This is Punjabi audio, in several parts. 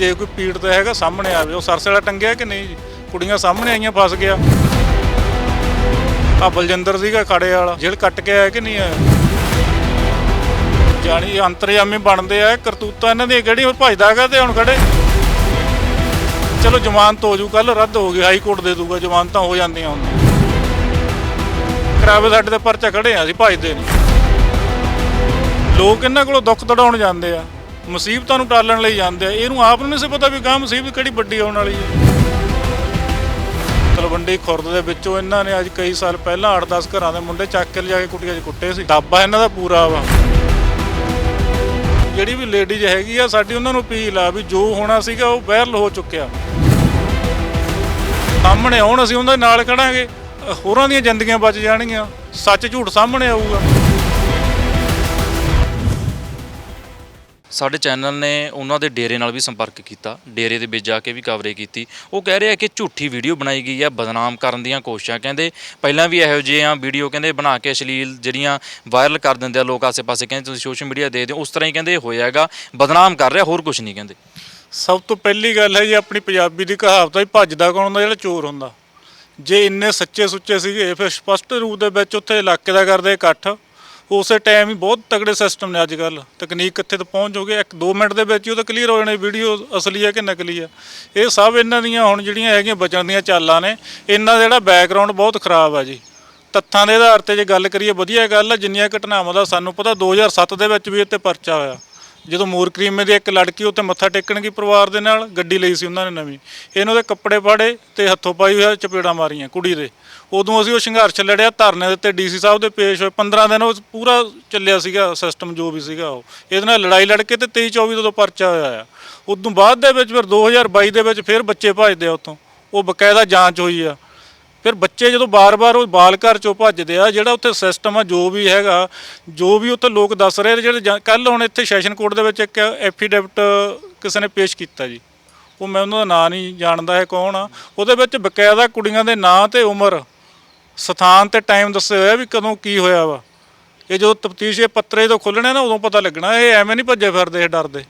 ਜੇ ਕੋਈ ਪੀੜਤ ਹੈਗਾ ਸਾਹਮਣੇ ਆਵੇ, ਉਹ ਸਰਸੇ ਵਾਲਾ ਟੰਗਿਆ ਕਿ ਨਹੀਂ ਜੀ? ਕੁੜੀਆਂ ਸਾਹਮਣੇ ਆਈਆਂ ਫਸ ਗਿਆ। ਆ ਬਲਜਿੰਦਰ ਸੀਗਾ ਖੜੇ ਵਾਲਾ, ਜੇਲ੍ਹ ਕੱਟ ਕੇ ਆਇਆ ਕਿ ਨਹੀਂ ਆਇਆ? ਜਾਣੀ ਅੰਤਰਯਾਮੀ ਬਣਦੇ ਆ ਕਰਤੂਤਾਂ ਇਹਨਾਂ ਦੀਆਂ ਕਿਹੜੀ ਉਹ ਭਜਦਾ ਹੈਗਾ ਤੇ ਹੁਣ ਖੜੇ। ਚਲੋ ਜ਼ਮਾਨਤ ਹੋ ਜੂ ਕੱਲ ਰੱਦ ਹੋ ਗਈ, ਹਾਈ ਕੋਰਟ ਦੇ ਦੂਗਾ ਜ਼ਮਾਨਤਾਂ ਹੋ ਜਾਂਦੀਆਂ ਹੁੰਦੀਆਂ ਕਰਾਵੇ ਸਾਡੇ ਤੇ ਪਰਚਾ ਖੜੇ ਆ, ਅਸੀਂ ਭਜਦੇ ਨਹੀਂ। ਲੋਕ ਇਹਨਾਂ ਕੋਲੋਂ ਦੁੱਖ ਦੜਾਉਣ ਜਾਂਦੇ ਆ। ਮੁਸੀਬਤਾਂ ਨੂੰ ਟਾਲਣ ਲਈ ਜਾਂਦੇ ਆ। ਇਹਨੂੰ ਆਪ ਨੂੰ ਨਹੀਂ ਸੀ ਪਤਾ ਵੀ ਗਾਂ ਮੁਸੀਬਤ ਕਿਹੜੀ ਵੱਡੀ ਆਉਣ ਵਾਲੀ ਹੈ। ਤਲਵੰਡੀ ਖੁਰਦ ਦੇ ਵਿੱਚੋਂ ਇਹਨਾਂ ਨੇ ਅੱਜ ਕਈ ਸਾਲ ਪਹਿਲਾਂ 8-10 ਘਰਾਂ ਦੇ ਮੁੰਡੇ ਚੱਕ ਕੇ ਲਿਜਾ ਕੇ ਕੁੱਟੀਆਂ 'ਚ ਕੁੱਟੇ ਸੀ। ਦਾਬਾ ਇਹਨਾਂ ਦਾ ਪੂਰਾ ਵਾ। ਜਿਹੜੀ ਵੀ ਲੇਡੀਜ਼ ਹੈਗੀ ਆ, ਸਾਡੀ ਉਹਨਾਂ ਨੂੰ ਅਪੀਲ ਆ ਵੀ ਜੋ ਹੋਣਾ ਸੀਗਾ ਉਹ ਵਾਇਰਲ ਹੋ ਚੁੱਕਿਆ। ਸਾਹਮਣੇ ਆਉਣ ਅਸੀਂ ਉਹਨਾਂ ਦੇ ਨਾਲ ਖੜਾਂਗੇ। ਹੋਰਾਂ ਦੀਆਂ ਜ਼ਿੰਦਗੀਆਂ ਬਚ ਜਾਣਗੀਆਂ। ਸੱਚ ਝੂਠ ਸਾਹਮਣੇ ਆਊਗਾ। ਸਾਡੇ ਚੈਨਲ ਨੇ ਉਹਨਾਂ ਦੇ ਡੇਰੇ ਨਾਲ ਵੀ ਸੰਪਰਕ ਕੀਤਾ, ਡੇਰੇ ਦੇ ਵਿੱਚ ਜਾ ਕੇ ਵੀ ਕਵਰੇਜ ਕੀਤੀ। ਉਹ ਕਹਿ ਰਿਹਾ ਕਿ ਝੂਠੀ ਵੀਡੀਓ ਬਣਾਈ ਗਈ ਹੈ ਬਦਨਾਮ ਕਰਨ ਦੀਆਂ ਕੋਸ਼ਿਸ਼ਾਂ। ਕਹਿੰਦੇ ਪਹਿਲਾਂ ਵੀ ਇਹੋ ਜਿਹੀਆਂ ਵੀਡੀਓ ਕਹਿੰਦੇ ਬਣਾ ਕੇ ਅਸ਼ਲੀਲ ਜਿਹੜੀਆਂ ਵਾਇਰਲ ਕਰ ਦਿੰਦੇ ਆ ਲੋਕ ਆਸੇ-ਪਾਸੇ, ਕਹਿੰਦੇ ਤੁਸੀਂ ਸੋਸ਼ਲ ਮੀਡੀਆ ਦੇ ਦਿਓ। ਉਸ ਤਰ੍ਹਾਂ ਹੀ ਕਹਿੰਦੇ ਹੋਇਆ ਹੈਗਾ, ਬਦਨਾਮ ਕਰ ਰਿਹਾ, ਹੋਰ ਕੁਝ ਨਹੀਂ ਕਹਿੰਦੇ। ਸਭ ਤੋਂ ਪਹਿਲੀ ਗੱਲ ਹੈ ਜੀ, ਆਪਣੀ ਪੰਜਾਬੀ ਦੀ ਕਹਾਵਤ ਹੈ ਭੱਜਦਾ ਕੌਣ ਹੁੰਦਾ, ਜਿਹੜਾ ਚੋਰ ਹੁੰਦਾ। ਜੇ ਇੰਨੇ ਸੱਚੇ ਸੁੱਚੇ ਸੀਗੇ, ਫਿਰ ਸਪਸ਼ਟ ਰੂਪ ਦੇ ਵਿੱਚ ਉੱਥੇ ਇਲਾਕੇ ਦਾ ਕਰਦੇ ਇਕੱਠ। ਉਸੇ ਟਾਈਮ ਹੀ ਬਹੁਤ ਤਗੜੇ ਸਿਸਟਮ ਨੇ ਅੱਜ ਕੱਲ ਤਕਨੀਕ ਕਿੱਥੇ ਤੋਂ ਪਹੁੰਚ ਜੋਗੇ ਇੱਕ 2 ਮਿੰਟ ਦੇ ਵਿੱਚ ਹੀ ਉਹ ਤਾਂ ਕਲੀਅਰ ਹੋ ਜਾਣੇ ਵੀਡੀਓ ਅਸਲੀ ਹੈ ਕਿ ਨਕਲੀ ਹੈ। ਇਹ ਸਭ ਇਹਨਾਂ ਦੀਆਂ ਹੁਣ ਜਿਹੜੀਆਂ ਹੈਗੀਆਂ ਬਚਣ ਦੀਆਂ ਚਾਲਾਂ ਨੇ। ਇਹਨਾਂ ਦਾ ਜਿਹੜਾ ਬੈਕਗ੍ਰਾਉਂਡ ਬਹੁਤ ਖਰਾਬ ਆ ਜੀ। ਤੱਥਾਂ ਦੇ ਆਧਾਰ ਤੇ ਜੇ ਗੱਲ ਕਰੀਏ, ਵਧੀਆ ਗੱਲ ਆ, ਜਿੰਨੀਆਂ ਘਟਨਾਵਾਂ ਦਾ ਸਾਨੂੰ ਪਤਾ 2007 ਦੇ ਵਿੱਚ ਵੀ ਇੱਥੇ ਪਰਚਾ ਹੋਇਆ। ਜਦੋਂ ਮੋਰ ਕਰੀਮੇ ਦੀ ਇੱਕ ਲੜਕੀ ਉੱਤੇ ਮੱਥਾ ਟੇਕਣ ਗਈ ਪਰਿਵਾਰ ਦੇ ਨਾਲ, ਗੱਡੀ ਲਈ ਸੀ ਉਹਨਾਂ ਨੇ ਨਵੀਂ। ਇਹਨਾਂ ਦੇ ਕੱਪੜੇ ਪਾੜੇ ਤੇ ਹੱਥੋਂ ਪਾਈ ਹੋਇਆ ਚਪੇੜਾ ਮਾਰੀਆਂ ਕੁੜੀ ਦੇ। ਉਦੋਂ ਅਸੀਂ ਉਹ ਸੰਘਰਸ਼ ਲੜਿਆ, ਧਰਨੇ ਦੇ ਉੱਤੇ ਡੀਸੀ ਸਾਹਿਬ ਦੇ ਪੇਸ਼ ਹੋਏ। 15 ਦਿਨ ਉਹ ਪੂਰਾ ਚੱਲਿਆ ਸੀਗਾ ਸਿਸਟਮ ਜੋ ਵੀ ਸੀਗਾ ਉਹ। ਇਹਦੇ ਨਾਲ ਲੜਾਈ ਲੜ ਕੇ ਤੇ 23 24 ਤੋਂ ਪਰਚਾ ਹੋਇਆ ਆ। ਉਦੋਂ ਬਾਅਦ ਦੇ ਵਿੱਚ ਫਿਰ 2022 ਦੇ ਵਿੱਚ ਫਿਰ ਬੱਚੇ ਭੱਜਦੇ ਆ ਉੱਥੋਂ। ਉਹ ਬਕਾਇਦਾ ਜਾਂਚ ਹੋਈ ਆ। ਫਿਰ ਬੱਚੇ ਜਦੋਂ ਬਾਰ-ਬਾਰ ਉਹ ਬਾਲ ਘਰ ਚੋਂ ਭੱਜਦੇ ਆ ਜਿਹੜਾ ਉੱਥੇ ਸਿਸਟਮ ਆ ਜੋ ਵੀ ਹੈਗਾ ਜੋ ਵੀ ਉੱਥੇ ਲੋਕ ਦੱਸ ਰਹੇ ਨੇ, ਜਿਹੜੇ ਕੱਲ ਹੁਣ ਇੱਥੇ ਸੈਸ਼ਨ ਕੋਰਟ ਦੇ ਵਿੱਚ ਇੱਕ ਐਫੀਡੇਵਿਟ ਕਿਸੇ ਨੇ ਪੇਸ਼ ਕੀਤਾ ਜੀ। ਉਹ ਮੈਂ ਉਹਨਾਂ ਦਾ ਨਾਂ ਨਹੀਂ ਜਾਣਦਾ ਹੈ ਕੌਣ ਆ। ਉਹਦੇ ਵਿੱਚ ਬਕਾਇਦਾ ਕੁੜੀਆਂ ਦੇ ਨਾਂ ਤੇ ਉਮਰ ਸਥਾਨ ਤੇ ਟਾਈਮ ਦੱਸਿਆ ਹੋਇਆ ਵੀ ਕਦੋਂ ਕੀ ਹੋਇਆ ਵਾ। ਇਹ ਜਦੋਂ ਤਫਤੀਸ਼ ਇਹ ਪੱਤਰੇ ਤੋਂ ਖੁੱਲਣੇ ਨਾ ਉਦੋਂ ਪਤਾ ਲੱਗਣਾ ਇਹ ਐਵੇਂ ਨਹੀਂ ਭੱਜੇ ਫਿਰਦੇ ਇਹ ਡਰਦੇ। ਇਹ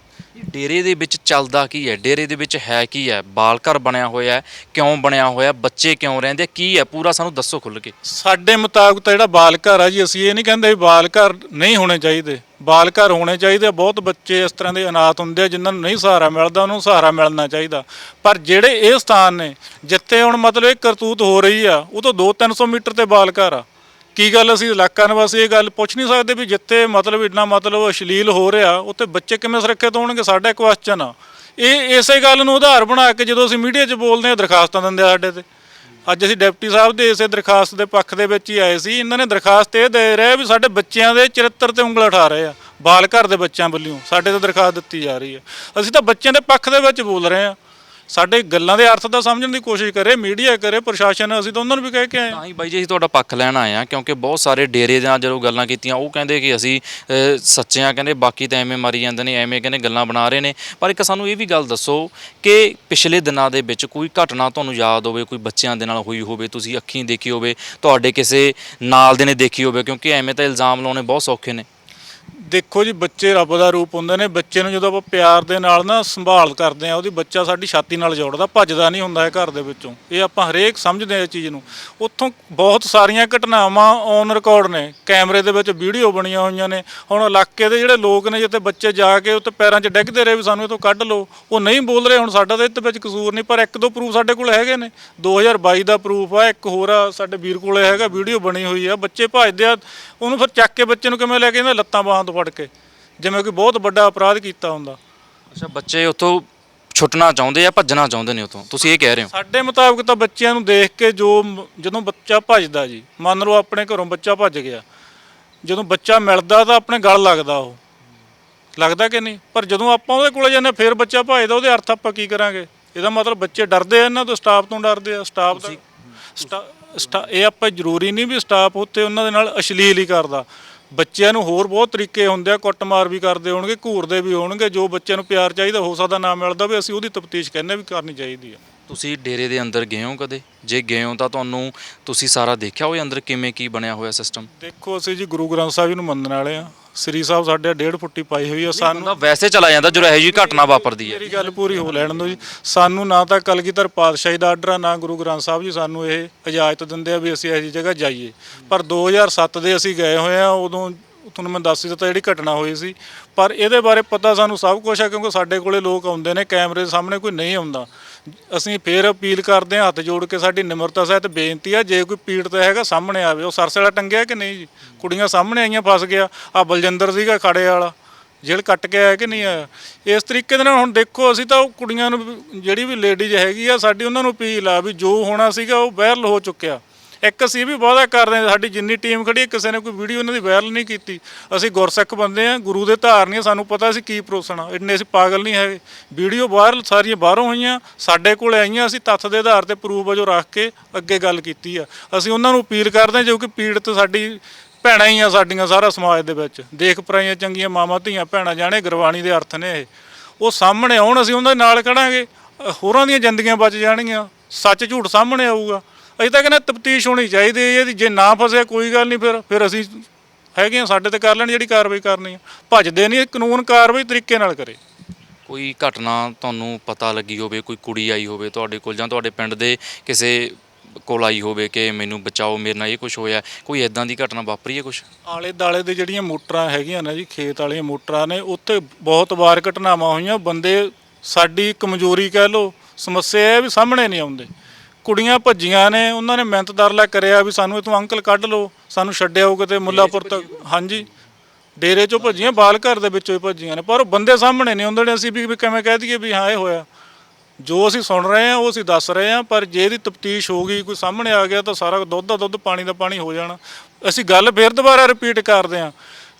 ਡੇਰੇ ਦੇ ਵਿੱਚ ਚੱਲਦਾ ਕੀ ਹੈ? ਡੇਰੇ ਦੇ ਵਿੱਚ ਹੈ ਕੀ ਹੈ? ਬਾਲ ਘਰ ਬਣਿਆ ਹੋਇਆ ਹੈ। ਕਿਉਂ ਬਣਿਆ ਹੋਇਆ ਬੱਚੇ ਕਿਉਂ ਰਹਿੰਦੇ? ਕੀ ਹੈ? ਪੂਰਾ ਸਾਨੂੰ ਦੱਸੋ ਖੁੱਲ ਕੇ। ਸਾਡੇ ਮੁਤਾਬਕ ਤਾਂ ਜਿਹੜਾ ਬਾਲ ਘਰ ਆ ਜੀ, ਅਸੀਂ ਇਹ ਨਹੀਂ ਕਹਿੰਦੇ ਵੀ ਬਾਲ ਘਰ ਨਹੀਂ ਹੋਣੇ ਚਾਹੀਦੇ। ਬਾਲ ਘਰ ਹੋਣੇ ਚਾਹੀਦੇ ਆ। ਬਹੁਤ ਬੱਚੇ ਇਸ ਤਰ੍ਹਾਂ ਦੇ ਅਨਾਥ ਹੁੰਦੇ ਆ, ਜਿਨ੍ਹਾਂ ਨੂੰ ਨਹੀਂ ਸਹਾਰਾ ਮਿਲਦਾ, ਉਹਨੂੰ ਸਹਾਰਾ ਮਿਲਣਾ ਚਾਹੀਦਾ। ਪਰ ਜਿਹੜੇ ਇਹ ਸਥਾਨ ਨੇ, ਜਿੱਥੇ ਹੁਣ ਮਤਲਬ ਇਹ ਕਰਤੂਤ ਹੋ ਰਹੀ ਆ, ਉਹ ਤੋਂ 2-300 ਮੀਟਰ ਤੇ ਬਾਲ ਘਰ ਆ। ਕੀ ਗੱਲ ਅਸੀਂ ਇਲਾਕਾ ਨਿਵਾਸੀ ਇਹ ਗੱਲ ਪੁੱਛ ਨਹੀਂ ਸਕਦੇ ਵੀ ਜਿੱਥੇ ਮਤਲਬ ਇੰਨਾ ਮਤਲਬ ਅਸ਼ਲੀਲ ਹੋ ਰਿਹਾ, ਉੱਥੇ ਬੱਚੇ ਕਿਵੇਂ ਸੁਰੱਖਿਅਤ ਹੋਣਗੇ? ਸਾਡਾ ਕੁਐਸਚਨ ਆ। ਇਹ ਇਸੇ ਗੱਲ ਨੂੰ ਆਧਾਰ ਬਣਾ ਕੇ ਜਦੋਂ ਅਸੀਂ ਮੀਡੀਆ 'ਚ ਬੋਲਦੇ ਆ ਦਰਖਾਸਤਾਂ ਦਿੰਦੇ ਆ ਸਾਡੇ ਤੇ। ਅੱਜ ਅਸੀਂ ਡਿਪਟੀ ਸਾਹਿਬ ਦੇ ਇਸੇ ਦਰਖਾਸਤ ਦੇ ਪੱਖ ਦੇ ਵਿੱਚ ਹੀ ਆਏ ਸੀ। ਇਹਨਾਂ ਨੇ ਦਰਖਾਸਤ ਇਹ ਦੇ ਰਹੇ ਵੀ ਸਾਡੇ ਬੱਚਿਆਂ ਦੇ ਚਰਿੱਤਰ ਤੇ ਉਂਗਲ ਉਠਾ ਰਹੇ ਆ, ਬਾਲ ਘਰ ਦੇ ਬੱਚਿਆਂ ਵੱਲੋਂ। ਸਾਡੇ ਤੇ ਦਰਖਾਸਤ ਦਿੱਤੀ ਜਾ ਰਹੀ ਹੈ ਅਸੀਂ ਤਾਂ ਬੱਚਿਆਂ ਦੇ ਪੱਖ ਦੇ ਵਿੱਚ ਬੋਲ ਰਹੇ ਆ। ਸਾਡੇ ਗੱਲਾਂ ਦੇ ਅਰਥ ਦਾ ਸਮਝਣ ਦੀ ਕੋਸ਼ਿਸ਼ ਕਰੇ ਮੀਡੀਆ ਕਰੇ ਪ੍ਰਸ਼ਾਸਨ ਅਸੀਂ ਤਾਂ ਉਹਨਾਂ ਨੂੰ ਵੀ ਕਹਿ ਕੇ ਆਏ ਹਾਂ। ਤਾਂ ਹੀ ਬਾਈ ਜੀ ਅਸੀਂ ਤੁਹਾਡਾ ਪੱਖ ਲੈਣ ਆਏ ਆ ਕਿਉਂਕਿ ਬਹੁਤ ਸਾਰੇ ਡੇਰੇ ਦੇ ਨਾਲ ਜਦੋਂ ਗੱਲਾਂ ਕੀਤੀਆਂ ਉਹ ਕਹਿੰਦੇ ਕਿ ਅਸੀਂ ਅ, ਸੱਚੇ ਆ ਕਹਿੰਦੇ ਬਾਕੀ ਤਾਂ ਐਵੇਂ ਮਾਰੀ ਜਾਂਦੇ ਨੇ ਐਵੇਂ ਕਹਿੰਦੇ ਗੱਲਾਂ ਬਣਾ ਰਹੇ ਨੇ ਪਰ ਇੱਕ ਸਾਨੂੰ ਇਹ ਵੀ ਗੱਲ ਦੱਸੋ ਕਿ ਪਿਛਲੇ ਦਿਨਾਂ ਦੇ ਵਿੱਚ ਕੋਈ ਘਟਨਾ ਤੁਹਾਨੂੰ ਯਾਦ ਹੋਵੇ ਕੋਈ ਬੱਚਿਆਂ ਦੇ ਨਾਲ ਹੋਈ ਹੋਵੇ ਤੁਸੀਂ ਅੱਖੀਂ ਦੇਖੀ ਹੋਵੇ ਤੁਹਾਡੇ ਕਿਸੇ ਨਾਲ ਦੇ ਨੇ ਦੇਖੀ ਹੋਵੇ ਕਿਉਂਕਿ ਐਵੇਂ ਤਾਂ ਇਲਜ਼ਾਮ ਲਾਉਣੇ ਬਹੁਤ ਸੌਖੇ ਨੇ ਦੇਖੋ ਜੀ, ਬੱਚੇ ਰੱਬ ਦਾ ਰੂਪ ਹੁੰਦੇ ਨੇ। ਬੱਚੇ ਨੂੰ ਜਦੋਂ ਆਪਾਂ ਪਿਆਰ ਦੇ ਨਾਲ ਨਾ ਸੰਭਾਲ ਕਰਦੇ ਆ ਉਹਦੀ ਬੱਚਾ ਸਾਡੀ ਛਾਤੀ ਨਾਲ ਜੋੜਦਾ, ਭੱਜਦਾ ਨਹੀਂ ਹੁੰਦਾ ਹੈ ਘਰ ਦੇ ਵਿੱਚੋਂ। ਇਹ ਆਪਾਂ ਹਰੇਕ ਸਮਝਦੇ ਆ ਇਹ ਚੀਜ਼ ਨੂੰ। ਉੱਥੋਂ ਬਹੁਤ ਸਾਰੀਆਂ ਘਟਨਾਵਾਂ ਔਨ ਰਿਕਾਰਡ ਨੇ। ਕੈਮਰੇ ਦੇ ਵਿੱਚ ਵੀਡੀਓ ਬਣੀਆਂ ਹੋਈਆਂ ਨੇ। ਹੁਣ ਇਲਾਕੇ ਦੇ ਜਿਹੜੇ ਲੋਕ ਨੇ, ਜਿੱਥੇ ਬੱਚੇ ਜਾ ਕੇ ਉੱਤੇ ਪੈਰਾਂ 'ਚ ਡਿੱਗਦੇ ਰਹੇ ਵੀ ਸਾਨੂੰ ਇਹ ਤੋਂ ਕੱਢ ਲਓ, ਉਹ ਨਹੀਂ ਬੋਲ ਰਹੇ। ਹੁਣ ਸਾਡਾ ਤਾਂ ਇਹਦੇ ਵਿੱਚ ਕਸੂਰ ਨਹੀਂ, ਪਰ ਇੱਕ ਦੋ ਪ੍ਰੂਫ ਸਾਡੇ ਕੋਲ ਹੈਗੇ ਨੇ। 2022 ਦਾ ਪ੍ਰੂਫ ਆ, ਇੱਕ ਹੋਰ ਆ, ਸਾਡੇ ਵੀਰ ਕੋਲੇ ਹੈਗਾ, ਵੀਡੀਓ ਬਣੀ ਹੋਈ ਆ। ਬੱਚੇ ਭੱਜਦੇ ਆ, ਉਹਨੂੰ ਫਿਰ ਚੱਕ ਕੇ ਬੱਚੇ ਨੂੰ ਕਿਵੇਂ ਲੈ ਕੇ ਜਾਂਦਾ ਲੱਤਾਂ ਬਾਹਾਂ ਤੋਂ ਫੜ ਕੇ ਜਿਵੇਂ ਕੋਈ ਬਹੁਤ ਵੱਡਾ ਅਪਰਾਧ ਕੀਤਾ ਹੁੰਦਾ। ਅੱਛਾ ਬੱਚੇ ਉੱਥੋਂ ਛੁੱਟਣਾ ਚਾਹੁੰਦੇ ਆ ਭੱਜਣਾ ਚਾਹੁੰਦੇ ਨੇ ਉੱਥੋਂ? ਤੁਸੀਂ ਇਹ ਕਹਿ ਰਹੇ ਹੋ? ਸਾਡੇ ਮੁਤਾਬਕ ਤਾਂ ਬੱਚਿਆਂ ਨੂੰ ਦੇਖ ਕੇ ਜੋ ਮ- ਜਦੋਂ ਬੱਚਾ ਭੱਜਦਾ ਜੀ ਮੰਨ ਲਓ ਆਪਣੇ ਘਰੋਂ ਬੱਚਾ ਭੱਜ ਗਿਆ ਜਦੋਂ ਬੱਚਾ ਮਿਲਦਾ ਤਾਂ ਆਪਣੇ ਗਲ ਲੱਗਦਾ ਉਹ। ਲੱਗਦਾ ਕਿ ਨਹੀਂ? ਪਰ ਜਦੋਂ ਆਪਾਂ ਉਹਦੇ ਕੋਲੇ ਜਾਂਦੇ ਹਾਂ, ਫਿਰ ਬੱਚਾ ਭੱਜਦਾ ਉਹਦੇ ਅਰਥ ਆਪਾਂ ਕੀ ਕਰਾਂਗੇ? ਇਹਦਾ ਮਤਲਬ ਬੱਚੇ ਡਰਦੇ ਆ ਇਹਨਾਂ ਤੋਂ ਸਟਾਫ ਤੋਂ ਡਰਦੇ ਆ ਸਟਾਫ ਦਾ ਸਟਾ- ਸਟਾ- ਇਹ ਆਪਾਂ ਜ਼ਰੂਰੀ ਨਹੀਂ ਵੀ ਸਟਾਫ ਉੱਤੇ ਉਹਨਾਂ ਦੇ ਨਾਲ ਅਸ਼ਲੀਲ ਹੀ ਕਰਦਾ। ਬੱਚਿਆਂ ਨੂੰ ਹੋਰ ਬਹੁਤ ਤਰੀਕੇ ਹੁੰਦੇ ਆ ਕੁੱਟਮਾਰ ਵੀ ਕਰਦੇ ਹੋਣਗੇ ਘੂਰਦੇ ਵੀ ਹੋਣਗੇ ਜੋ ਬੱਚਿਆਂ ਨੂੰ ਪਿਆਰ ਚਾਹੀਦਾ ਹੋ ਸਕਦਾ ਨਾ ਮਿਲਦਾ ਵੀ ਅਸੀਂ ਉਹਦੀ ਤਫਤੀਸ਼ ਕਹਿੰਦੇ ਵੀ ਕਰਨੀ ਚਾਹੀਦੀ ਆ ਤੁਸੀਂ ਡੇਰੇ ਦੇ ਅੰਦਰ ਗਏ ਹੋ ਕਦੇ? ਜੇ ਗਏ ਹੋ ਤਾਂ ਤੁਹਾਨੂੰ ਤੁਸੀਂ ਸਾਰਾ ਦੇਖਿਆ ਹੋਇਆ ਅੰਦਰ ਕਿਵੇਂ ਕੀ ਬਣਿਆ ਹੋਇਆ ਸਿਸਟਮ ਦੇਖੋ ਅਸੀਂ ਜੀ ਗੁਰੂ ਗ੍ਰੰਥ ਸਾਹਿਬ ਜੀ ਨੂੰ ਮੰਨਣ ਵਾਲੇ ਆ ਸ੍ਰੀ ਸਾਹਿਬ ਸਾਡੇ ਡੇਢ ਫੁੱਟੀ ਪਾਈ ਹੋਈ ਆ ਸਾਨੂੰ ਬੰਦਾ ਵੈਸੇ ਚਲਾ ਜਾਂਦਾ ਜਦੋਂ ਇਹੋ ਜਿਹੀ ਘਟਨਾ ਵਾਪਰਦੀ ਹੈ। ਮੇਰੀ ਗੱਲ ਪੂਰੀ ਹੋ ਲੈਣ ਦਿਓ ਜੀ। ਸਾਨੂੰ ਨਾ ਤਾਂ ਕਲਗੀਧਰ ਪਾਤਸ਼ਾਹੀ ਦਾ ਆਰਡਰ ਆ ਨਾ ਗੁਰੂ ਗ੍ਰੰਥ ਸਾਹਿਬ ਜੀ ਸਾਨੂੰ ਇਹ ਇਜਾਜ਼ਤ ਦਿੰਦੇ ਆ ਵੀ ਅਸੀਂ ਇਹੋ ਜਿਹੀ ਜਗ੍ਹਾ ਜਾਈਏ। ਪਰ 2007 ਦੇ ਅਸੀਂ ਗਏ ਹੋਏ ਆ ਉਦੋਂ ਤੁਹਾਨੂੰ ਮੈਂ ਦੱਸ ਹੀ ਦਿੱਤਾ ਜਿਹੜੀ ਘਟਨਾ ਹੋਈ ਸੀ। ਪਰ ਇਹਦੇ ਬਾਰੇ ਪਤਾ ਸਾਨੂੰ ਸਭ ਕੁਝ ਆ ਕਿਉਂਕਿ ਸਾਡੇ ਕੋਲੇ ਲੋਕ ਆਉਂਦੇ ਨੇ ਕੈਮਰੇ ਦੇ ਸਾਹਮਣੇ ਕੋਈ ਨਹੀਂ ਆਉਂਦਾ। ਅਸੀਂ ਫੇਰ ਅਪੀਲ ਕਰਦੇ ਹਾਂ ਹੱਥ ਜੋੜ ਕੇ ਸਾਡੀ ਨਿਮਰਤਾ ਸਹਿਤ ਬੇਨਤੀ ਆ, ਜੇ ਕੋਈ ਪੀੜਤ ਹੈਗਾ ਸਾਹਮਣੇ ਆਵੇ, ਉਹ ਸਰਸੇਲਾ ਟੰਗਿਆ ਕਿ ਨਹੀਂ ਜੀ? ਕੁੜੀਆਂ ਸਾਹਮਣੇ ਆਈਆਂ ਫਸ ਗਿਆ ਆ ਬਲਜਿੰਦਰ ਸੀਗਾ ਖਾੜੇ ਵਾਲਾ, ਜੇਲ੍ਹ ਕੱਟ ਕੇ ਆਇਆ ਕਿ ਨਹੀਂ ਆਇਆ? ਇਸ ਤਰੀਕੇ ਦੇ ਨਾਲ ਹੁਣ ਦੇਖੋ ਅਸੀਂ ਤਾਂ ਉਹ ਕੁੜੀਆਂ ਨੂੰ ਵੀ- ਜਿਹੜੀ ਵੀ ਲੇਡੀਜ਼ ਹੈਗੀ ਆ, ਸਾਡੀ ਉਹਨਾਂ ਨੂੰ ਅਪੀਲ ਆ ਵੀ ਜੋ ਹੋਣਾ ਸੀਗਾ ਉਹ ਵਾਇਰਲ ਹੋ ਚੁੱਕਿਆ। ਇੱਕ ਅਸੀਂ ਇਹ ਵੀ ਵਾਅਦਾ ਕਰਦੇ ਹਾਂ, ਸਾਡੀ ਜਿੰਨੀ ਟੀਮ ਖੜੀ ਹੈ, ਕਿਸੇ ਨੇ ਕੋਈ ਵੀਡੀਓ ਇਹਨਾਂ ਦੀ ਵਾਇਰਲ ਨਹੀਂ ਕੀਤੀ। ਅਸੀਂ ਗੁਰਸਿੱਖ ਬੰਦੇ ਆ ਗੁਰੂ ਦੇ ਧਾਰਨੀ ਸਾਨੂੰ ਪਤਾ ਅਸੀਂ ਕੀ ਪਰੋਸਣਾ ਇੰਨੇ ਅਸੀਂ ਪਾਗਲ ਨਹੀਂ ਹੈਗੇ। ਵੀਡੀਓ ਵਾਇਰਲ ਸਾਰੀਆਂ ਬਾਹਰੋਂ ਹੋਈਆਂ, ਸਾਡੇ ਕੋਲ ਆਈਆਂ, ਅਸੀਂ ਤੱਥ ਦੇ ਆਧਾਰ ਤੇ ਪ੍ਰੂਫ ਵਜੋਂ ਰੱਖ ਕੇ ਅੱਗੇ ਗੱਲ ਕੀਤੀ ਆ। ਅਸੀਂ ਉਹਨਾਂ ਨੂੰ ਅਪੀਲ ਕਰਦੇ ਹਾਂ, ਜੋ ਕਿ ਪੀੜਤ ਸਾਡੀ ਭੈਣਾਂ ਹੀ ਆ ਸਾਡੀਆਂ ਸਾਰਾ ਸਮਾਜ ਦੇ ਵਿੱਚ। ਦੇਖ ਪਰਾਈਆਂ ਚੰਗੀਆਂ ਮਾਵਾਂ, ਧੀਆਂ ਭੈਣਾਂ ਜਾਣੇ, ਗੁਰਬਾਣੀ ਦੇ ਅਰਥ ਨੇ ਇਹ। ਉਹ ਸਾਹਮਣੇ ਆਉਣ, ਅਸੀਂ ਉਹਨਾਂ ਦੇ ਨਾਲ ਖੜਾਂਗੇ। ਹੋਰਾਂ ਦੀਆਂ ਜ਼ਿੰਦਗੀਆਂ ਬਚ ਜਾਣਗੀਆਂ। ਸੱਚ ਝੂਠ ਸਾਹਮਣੇ ਆਊਗਾ। ਅਸੀਂ ਤਾਂ ਕਹਿੰਦੇ ਤਫਤੀਸ਼ ਹੋਣੀ ਚਾਹੀਦੀ ਹੈ ਇਹਦੀ ਜੇ ਨਾ ਫਸਿਆ ਕੋਈ ਗੱਲ ਨਹੀਂ ਫਿਰ ਫਿਰ ਅਸੀਂ ਹੈਗੇ ਆ ਸਾਡੇ ਤੇ ਕਰ ਲੈਣ ਜਿਹੜੀ ਕਾਰਵਾਈ ਕਰਨੀ ਆ। ਭੱਜਦੇ ਨਹੀਂ ਕਾਨੂੰਨ ਕਾਰਵਾਈ ਤਰੀਕੇ ਨਾਲ ਕਰੇ। ਕੋਈ ਘਟਨਾ ਤੁਹਾਨੂੰ ਪਤਾ ਲੱਗੀ ਹੋਵੇ ਕੋਈ ਕੁੜੀ ਆਈ ਹੋਵੇ ਤੁਹਾਡੇ ਕੋਲ ਜਾਂ ਤੁਹਾਡੇ ਪਿੰਡ ਦੇ ਕਿਸੇ ਕੋਲ ਆਈ ਹੋਵੇ ਕਿ ਮੈਨੂੰ ਬਚਾਓ ਮੇਰੇ ਨਾਲ ਇਹ ਕੁਝ ਹੋਇਆ ਕੋਈ ਐਦਾਂ ਦੀ ਘਟਨਾ ਵਾਪਰੀ ਹੈ ਕੁਝ ਆਲੇ ਦਾਲੇ ਦੇ ਜਿਹੜੀਆਂ ਮੋਟਰਾਂ ਹੈਗੀਆਂ ਨੇ ਜੀ ਖੇਤ ਵਾਲੀਆਂ ਮੋਟਰਾਂ ਨੇ ਉੱਥੇ ਬਹੁਤ ਵਾਰ ਘਟਨਾਵਾਂ ਹੋਈਆਂ ਬੰਦੇ ਸਾਡੀ ਕਮਜ਼ੋਰੀ ਕਹਿ ਲੋ ਸਮੱਸਿਆ ਇਹ ਹੈ ਵੀ ਸਾਹਮਣੇ ਨਹੀਂ ਆਉਂਦੇ। ਕੁੜੀਆਂ ਭੱਜੀਆਂ ਨੇ ਉਹਨਾਂ ਨੇ ਮਿਹਨਤ ਦਰਲਾ ਕਰਿਆ ਵੀ ਸਾਨੂੰ ਇਥੋਂ ਅੰਕਲ ਕੱਢ ਲਓ ਸਾਨੂੰ ਛੱਡਿਆਓ ਕਿਤੇ ਮੁੱਲਾਪੁਰ ਤੱਕ। ਹਾਂਜੀ। ਡੇਰੇ ਚੋਂ ਭੱਜੀਆਂ ਬਾਲ ਘਰ ਦੇ ਵਿੱਚੋਂ ਹੀ ਭੱਜੀਆਂ ਨੇ ਪਰ ਉਹ ਬੰਦੇ ਸਾਹਮਣੇ ਨਹੀਂ ਆਉਂਦੇ ਨੇ ਅਸੀਂ ਵੀ ਵੀ ਕਿਵੇਂ ਕਹਿ ਦਈਏ ਵੀ ਹਾਂ ਇਹ ਹੋਇਆ। ਜੋ ਅਸੀਂ ਸੁਣ ਰਹੇ ਹਾਂ ਉਹ ਅਸੀਂ ਦੱਸ ਰਹੇ ਹਾਂ ਪਰ ਜੇ ਇਹਦੀ ਤਫਤੀਸ਼ ਹੋ ਗਈ ਕੋਈ ਸਾਹਮਣੇ ਆ ਗਿਆ ਤਾਂ ਸਾਰਾ ਦੁੱਧ ਦਾ ਦੁੱਧ ਪਾਣੀ ਦਾ ਪਾਣੀ ਹੋ ਜਾਣਾ। ਅਸੀਂ ਗੱਲ ਫੇਰ ਦੁਬਾਰਾ ਰਿਪੀਟ ਕਰਦੇ ਹਾਂ।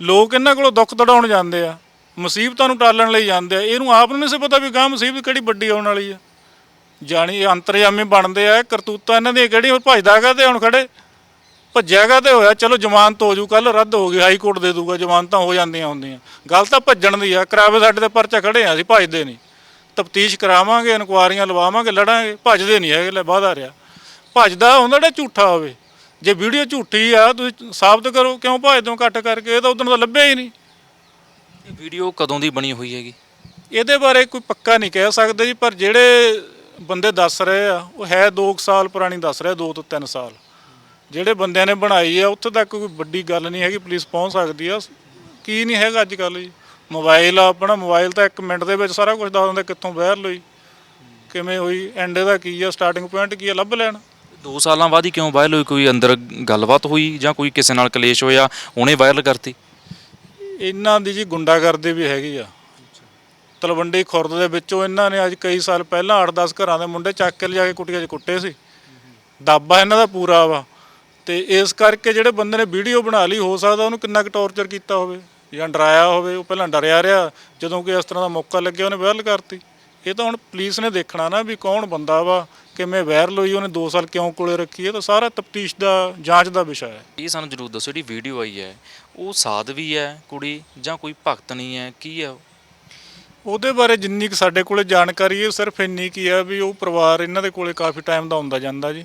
ਲੋਕ ਇਹਨਾਂ ਕੋਲੋਂ ਦੁੱਖ ਤੜਾਉਣ ਜਾਂਦੇ ਆ ਮੁਸੀਬਤਾਂ ਨੂੰ ਟਾਲਣ ਲਈ ਜਾਂਦੇ ਆ ਇਹਨੂੰ ਆਪ ਨੂੰ ਨਹੀਂ ਸੀ ਪਤਾ ਵੀ ਗਾਂ ਮੁਸੀਬਤ ਕਿਹੜੀ ਵੱਡੀ ਆਉਣ ਵਾਲੀ ਆ। ਜਾਣੀ ਅੰਤਰਜਾਮੀ ਬਣਦੇ ਆ ਕਰਤੂਤਾਂ ਇਹਨਾਂ ਦੀਆਂ ਕਿਹੜੀ ਹੁਣ ਭਜਦਾਗਾ ਤੇ ਹੁਣ ਖੜੇ। ਭੱਜਿਆਗਾ ਤੇ ਹੋਇਆ। ਚਲੋ ਜ਼ਮਾਨਤ ਹੋ ਜੂ ਕੱਲ ਰੱਦ ਹੋ ਗਈ ਹਾਈ ਕੋਰਟ ਦੇ ਦੂਗਾ ਜ਼ਮਾਨਤਾਂ ਹੋ ਜਾਂਦੀਆਂ ਹੁੰਦੀਆਂ। ਗੱਲ ਤਾਂ ਭੱਜਣ ਦੀ ਆ ਕਰਾਵੇ ਸਾਡੇ ਤੇ ਪਰਚਾ ਖੜੇ ਆ ਅਸੀਂ ਭੱਜਦੇ ਨਹੀਂ। ਤਫਤੀਸ਼ ਕਰਾਵਾਂਗੇ ਇਨਕੁਆਰੀਆਂ ਲਵਾਵਾਂਗੇ ਲੜਾਂਗੇ ਭੱਜਦੇ ਨਹੀਂ ਹੈਗੇ ਲੈ ਵਾਦਾ ਰਿਹਾ। ਭੱਜਦਾ ਹੁੰਦਾ ਜਿਹੜਾ ਝੂਠਾ ਹੋਵੇ। ਜੇ ਵੀਡੀਓ ਝੂਠੀ ਆ ਤੁਸੀਂ ਸਾਬਤ ਕਰੋ ਕਿਉਂ ਭੱਜਦੇ ਹੋ ਕੱਟ ਕਰਕੇ? ਇਹ ਤਾਂ ਉਦੋਂ ਦਾ ਲੱਭਿਆ ਹੀ ਨਹੀਂ। ਇਹ ਵੀਡੀਓ ਕਦੋਂ ਦੀ ਬਣੀ ਹੋਈ ਹੈਗੀ? ਇਹਦੇ ਬਾਰੇ ਕੋਈ ਪੱਕਾ ਨਹੀਂ ਕਹਿ ਸਕਦੇ ਜੀ ਪਰ ਜਿਹੜੇ ਬੰਦੇ ਦੱਸ ਰਹੇ ਆ ਉਹ ਹੈ 2 ਸਾਲ ਪੁਰਾਣੀ ਦੱਸ ਰਿਹਾ 2 ਤੋਂ 3 ਸਾਲ। ਜਿਹੜੇ ਬੰਦਿਆਂ ਨੇ ਬਣਾਈ ਆ ਉੱਥੇ ਤੱਕ ਕੋਈ ਵੱਡੀ ਗੱਲ ਨਹੀਂ ਹੈਗੀ ਪੁਲਿਸ ਪਹੁੰਚ ਸਕਦੀ ਆ। ਕੀ ਨਹੀਂ ਹੈਗਾ ਅੱਜ ਕੱਲ ਜੀ। ਮੋਬਾਈਲ ਆ ਆਪਣਾ ਮੋਬਾਈਲ ਤਾਂ 1 ਮਿੰਟ ਦੇ ਵਿੱਚ ਸਾਰਾ ਕੁਝ ਦੱਸ ਦਿੰਦਾ ਕਿੱਥੋਂ ਵਾਇਰਲ ਹੋਈ ਕਿਵੇਂ ਹੋਈ ਐਂਡ ਦਾ ਕੀ ਆ ਸਟਾਰਟਿੰਗ ਪੁਆਇੰਟ ਕੀ ਆ ਲੱਭ ਲੈਣ। 2 ਸਾਲਾਂ ਬਾਅਦ ਹੀ ਕਿਉਂ ਵਾਇਰਲ ਹੋਈ? ਕੋਈ ਅੰਦਰ ਗੱਲਬਾਤ ਹੋਈ ਜਾਂ ਕੋਈ ਕਿਸੇ ਨਾਲ ਕਲੇਸ਼ ਹੋਇਆ ਉਹਨੇ ਵਾਇਰਲ ਕਰਤੀ? ਇਹਨਾਂ ਦੀ ਜੀ ਗੁੰਡਾਗਰਦੀ ਵੀ ਹੈਗੀ ਆ। ਤਲਵੰਡੀ ਖੁਰਦ ਦੇ ਵਿੱਚੋਂ ਇਹਨਾਂ ਨੇ ਅੱਜ ਕਈ ਸਾਲ ਪਹਿਲਾਂ 8-10 ਘਰਾਂ ਦੇ ਮੁੰਡੇ ਚੱਕ ਕੇ ਲਿਜਾ ਕੇ ਕੁੱਟੀਆਂ 'ਚ ਕੁੱਟੇ ਸੀ। ਦਾਬਾ ਇਹਨਾਂ ਦਾ ਪੂਰਾ ਵਾ। ਤੇ ਇਸ ਕਰਕੇ ਜਿਹੜੇ ਬੰਦੇ ਨੇ ਵੀਡੀਓ ਬਣਾ ਲਈ, ਹੋ ਸਕਦਾ ਉਹਨੂੰ ਕਿੰਨਾ ਕੁ ਟੌਰਚਰ ਕੀਤਾ ਹੋਵੇ ਜਾਂ ਡਰਾਇਆ ਹੋਵੇ, ਉਹ ਪਹਿਲਾਂ ਡਰਿਆ ਰਿਹਾ, ਜਦੋਂ ਕਿ ਇਸ ਤਰ੍ਹਾਂ ਦਾ ਮੌਕਾ ਲੱਗਿਆ, ਉਹਨੇ ਵਾਇਰਲ ਕਰਤੀ। ਇਹ ਤਾਂ ਹੁਣ ਪੁਲਿਸ ਨੇ ਦੇਖਣਾ ਨਾ ਵੀ ਕੌਣ ਬੰਦਾ ਵਾ, ਕਿਵੇਂ ਵਾਇਰਲ ਹੋਈ, ਉਹਨੇ 2 ਸਾਲ ਕਿਉਂ ਕੋਲੇ ਰੱਖੀ ਹੈ ਤਾਂ ਸਾਰਾ ਤਫਤੀਸ਼ ਦਾ, ਜਾਂਚ ਦਾ ਵਿਸ਼ਾ ਹੈ। ਇਹ ਸਾਨੂੰ ਜ਼ਰੂਰ ਦੱਸੋ ਜਿਹੜੀ ਵੀਡੀਓ ਆਈ ਹੈ, ਉਹ ਸਾਧਵੀ ਹੈ ਕੁੜੀ ਜਾਂ ਕੋਈ ਭਗਤ ਨਹੀਂ ਹੈ, ਕੀ ਹੈ ਉਹ? ਉਹਦੇ ਬਾਰੇ ਜਿੰਨੀ ਕੁ ਸਾਡੇ ਕੋਲੇ ਜਾਣਕਾਰੀ ਹੈ ਸਿਰਫ ਇੰਨੀ ਕੀ ਹੈ ਵੀ ਉਹ ਪਰਿਵਾਰ ਇਹਨਾਂ ਦੇ ਕੋਲੇ ਕਾਫੀ ਟਾਈਮ ਦਾ ਆਉਂਦਾ ਜਾਂਦਾ ਜੀ।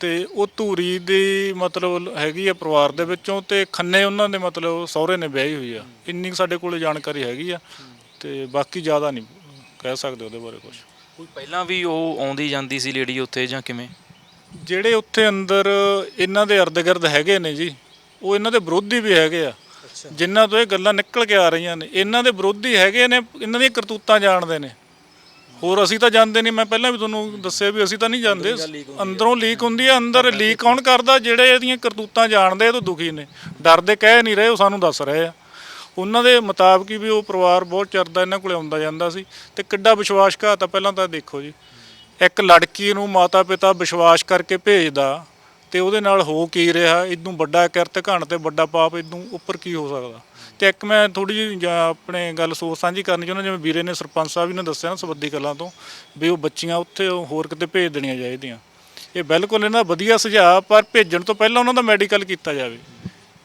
ਤੇ ਉਹ ਧੂਰੀ ਦੀ ਮਤਲਬ ਹੈਗੀ ਆ ਪਰਿਵਾਰ ਦੇ ਵਿੱਚੋਂ ਤੇ ਖੰਨੇ ਉਹਨਾਂ ਦੇ ਮਤਲਬ ਸਹੁਰੇ ਨੇ ਵਿਆਹੀ ਹੋਈ ਆ। ਇੰਨੀ ਕੁ ਸਾਡੇ ਕੋਲੇ ਜਾਣਕਾਰੀ ਹੈਗੀ ਆ ਤੇ ਬਾਕੀ ਜ਼ਿਆਦਾ ਨਹੀਂ ਕਹਿ ਸਕਦੇ ਉਹਦੇ ਬਾਰੇ ਕੁਝ ਕੋਈ ਪਹਿਲਾਂ ਵੀ ਉਹ ਆਉਂਦੀ ਜਾਂਦੀ ਸੀ ਲੇਡੀ ਉੱਥੇ ਜਾਂ ਕਿਵੇਂ? ਜਿਹੜੇ ਉੱਥੇ ਅੰਦਰ ਇਹਨਾਂ ਦੇ ਅਰਧ-ਗਿਰਦ ਹੈਗੇ ਨੇ ਜੀ ਉਹ ਇਹਨਾਂ ਦੇ ਵਿਰੋਧੀ ਵੀ ਹੈਗੇ ਆ। ਜਿਨ੍ਹਾਂ ਤੋਂ ਇਹ ਗੱਲਾਂ ਨਿਕਲ ਕੇ ਆ ਰਹੀਆਂ ਨੇ ਇਹਨਾਂ ਦੇ ਵਿਰੋਧੀ ਹੈਗੇ ਨੇ ਇਹਨਾਂ ਦੀਆਂ ਕਰਤੂਤਾਂ ਜਾਣਦੇ ਨੇ। ਹੋਰ ਅਸੀਂ ਤਾਂ ਜਾਣਦੇ ਨਹੀਂ ਮੈਂ ਪਹਿਲਾਂ ਵੀ ਤੁਹਾਨੂੰ ਦੱਸਿਆ ਵੀ ਅਸੀਂ ਤਾਂ ਨਹੀਂ ਜਾਣਦੇ। ਅੰਦਰੋਂ ਲੀਕ ਹੁੰਦੀ ਹੈ। ਅੰਦਰ ਲੀਕ ਕੌਣ ਕਰਦਾ ਜਿਹੜੇ ਇਹਦੀਆਂ ਕਰਤੂਤਾਂ ਜਾਣਦੇ ਇਹ ਤੋਂ ਦੁਖੀ ਨੇ। ਡਰਦੇ ਕਹਿ ਨਹੀਂ ਰਹੇ ਉਹ ਸਾਨੂੰ ਦੱਸ ਰਹੇ ਆ। ਉਹਨਾਂ ਦੇ ਮੁਤਾਬਕ ਵੀ ਉਹ ਪਰਿਵਾਰ ਬਹੁਤ ਚਿਰ ਦਾ ਇਹਨਾਂ ਕੋਲੇ ਆਉਂਦਾ ਜਾਂਦਾ ਸੀ ਤੇ ਕਿੱਡਾ ਵਿਸ਼ਵਾਸਘਾਤ ਆ ਪਹਿਲਾਂ ਤਾਂ ਦੇਖੋ ਜੀ। ਇੱਕ ਲੜਕੀ ਨੂੰ ਮਾਤਾ ਪਿਤਾ ਵਿਸ਼ਵਾਸ ਕਰਕੇ ਭੇਜਦਾ ਤੇ ਉਹਦੇ ਨਾਲ ਹੋ ਕੀ ਰਿਹਾ? ਇਦੋਂ ਵੱਡਾ ਕਿਰਤ ਘਣ ਤੇ ਵੱਡਾ ਪਾਪ ਇਦੋਂ ਉੱਪਰ ਕੀ ਹੋ ਸਕਦਾ? ਤੇ ਇੱਕ ਮੈਂ ਥੋੜੀ ਜਿਹੀ ਆਪਣੇ ਗੱਲ ਸੋਚ ਸਾਂਝੀ ਕਰਨੀ ਚਾਹੁੰਦਾ, ਜਿਵੇਂ ਵੀਰੇ ਨੇ ਸਰਪੰਚ ਸਾਹਿਬ ਜੀ ਨੇ ਦੱਸਿਆ ਨਾ ਸਬੱਦੀ ਕਲਾਂ ਤੋਂ, ਵੀ ਉਹ ਬੱਚੀਆਂ ਉੱਥੇ ਹੋਰ ਕਿਤੇ ਭੇਜ ਦੇਣੀਆਂ ਚਾਹੀਦੀਆਂ। ਇਹ ਬਿਲਕੁਲ ਇਹਨਾਂ ਦਾ ਵਧੀਆ ਸੁਝਾਅ, ਪਰ ਭੇਜਣ ਤੋਂ ਪਹਿਲਾਂ ਉਹਨਾਂ ਦਾ ਮੈਡੀਕਲ ਕੀਤਾ ਜਾਵੇ।